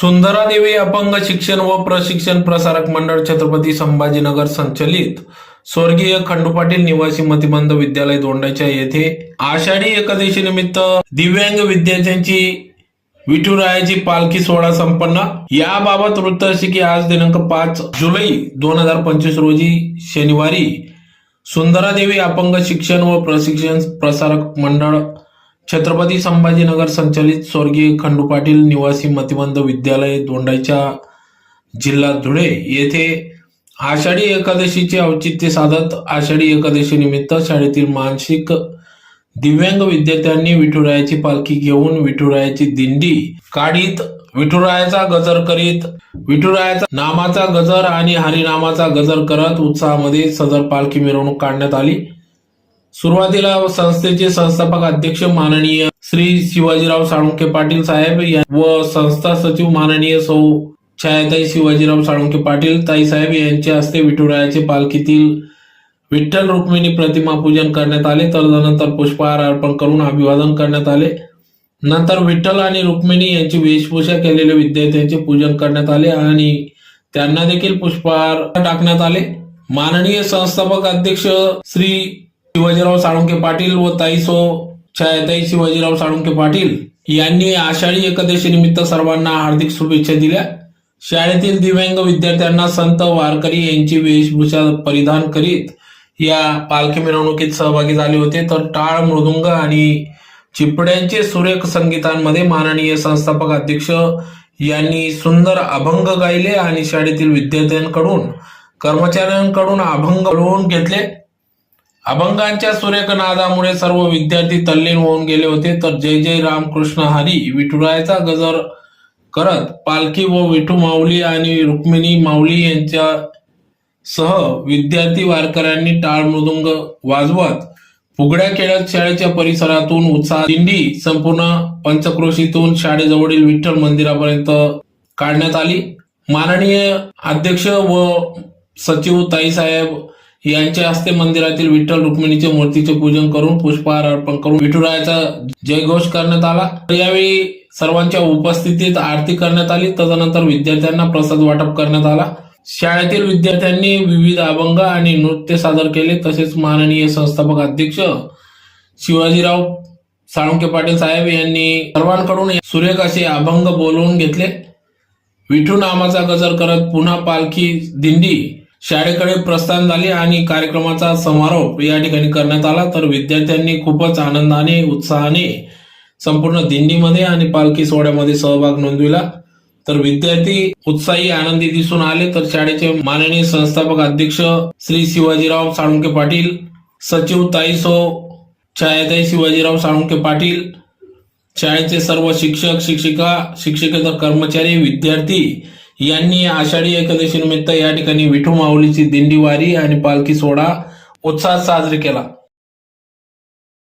सुंदरादेवी अपंग शिक्षण व प्रशिक्षण प्रसारक मंडळ छत्रपती संभाजीनगर संचलित. स्वर्गीय खंडू पाटील निवासी मतिमंद विद्यालय दोंडाच्या येथे आषाढी एकादशी निमित्त दिव्यांग विद्यार्थ्यांची विठुरायाची पालखी सोहळा संपन्न. याबाबत वृत्त असे की आज दिनांक पाच जुलै दोन हजार पंचवीस रोजी शनिवारी सुंदरादेवी अपंग शिक्षण व प्रशिक्षण प्रसारक मंडळ छत्रपती संभाजीनगर संचालित स्वर्गीय खंडू पाटील निवासी मतिमंद विद्यालय दोंडाईच्या जिल्हा धुळे येथे आषाढी एकादशीचे औचित्य साधत आषाढी एकादशी निमित्त शाळेतील मानसिक दिव्यांग विद्यार्थ्यांनी विठुरायाची पालखी घेऊन विठुरायाची दिंडी काढीत विठुरायाचा गजर करीत विठुरायाचा नामाचा गजर आणि हरिनामाचा गजर करत उत्साहामध्ये सदर पालखी मिरवणूक काढण्यात आली. सुरुवातीला संस्थेचे संस्थापक अध्यक्ष माननीय श्री शिवाजीराव साळुंके पाटील साहेब व संस्था सचिव माननीय सौ छायाताई शिवाजीराव साळुंके पाटील ताई साहेब यांच्या हस्ते विठुरायाचे पालखीतील विठ्ठल रुक्मिणी प्रतिमा पूजन करण्यात आले. तर नंतर पुष्पहार अर्पण करून अभिवादन करण्यात आले. नंतर विठ्ठल आणि रुक्मिणी यांची वेशभूषा केलेले विद्यार्थ्यांचे पूजन करण्यात आले आणि त्यांना देखील पुष्पहार टाकण्यात आले. माननीय संस्थापक अध्यक्ष श्री शिवाजीराव साळुंके पाटील व ताईसो छायाताई शिवाजीराव साळुंके पाटील यांनी आषाढी एकादशी निमित्त सर्वांना हार्दिक शुभेच्छा दिल्या. शाळेतील दिव्यांग विद्यार्थ्यांना संत वारकरी यांची वेशभूषा परिधान करीत या पालखी मिरवणुकीत सहभागी झाले होते. तर टाळ मृदुंग आणि चिपड्यांचे सुरेख संगीतांमध्ये माननीय संस्थापक अध्यक्ष यांनी सुंदर अभंग गायले आणि शाळेतील विद्यार्थ्यांकडून कर्मचाऱ्यांकडून अभंग घेतले. अभंगांच्या सूर्यकनादामुळे सर्व विद्यार्थी तल्लीन होऊन गेले होते. तर जय जय रामकृष्ण हरी विठुरायाचा गजर करत पालखी व विठू माऊली आणि रुक्मिणी माऊली यांच्या सह विद्यार्थी वारकऱ्यांनी टाळ मृदुंग वाजवत फुगड्या खेळत शाळेच्या परिसरातून उत्साह दिंडी संपूर्ण पंचक्रोशीतून शाळेजवळील विठ्ठल मंदिरापर्यंत काढण्यात आली. माननीय अध्यक्ष व सचिव ताईसाहेब यांच्या हस्ते मंदिरातील विठ्ठल रुक्मिणीचे मूर्तीचे पूजन करून पुष्पहार अर्पण करून विठुरायाचा जयघोष करण्यात आला. यावेळी सर्वांच्या उपस्थितीत आरती करण्यात आली. तदनंतर विद्यार्थ्यांना प्रसाद वाटप करण्यात आला. शाळेतील विद्यार्थ्यांनी विविध अभंग आणि नृत्य सादर केले. तसेच माननीय संस्थापक अध्यक्ष शिवाजीराव साळुंके पाटील साहेब यांनी सर्वांकडून सुरेख असे अभंग बोलवून घेतले. विठू नामाचा गजर करत पुन्हा पालखी दिंडी शाळेकडे प्रस्थान झाले आणि कार्यक्रमाचा समारोप या ठिकाणी करण्यात आला. तर विद्यार्थ्यांनी खूपच आनंदाने उत्साहाने संपूर्ण दिंडीमध्ये आणि पालखी सोहळ्यामध्ये सहभाग नोंदविला. तर विद्यार्थी उत्साही आनंदी दिसून आले. तर शाळेचे माननीय संस्थापक अध्यक्ष श्री शिवाजीराव साळुंके पाटील सचिव ताईसो छायाताई शिवाजीराव साळुंके पाटील शाळेचे सर्व शिक्षक शिक्षिका शिक्षकेतर कर्मचारी विद्यार्थी यांनी आषाढी एकादशी निमित्त या ठिकाणी विठू माऊलीची दिंडी वारी आणि पालखी सोहळा उत्साहात साजरी केला.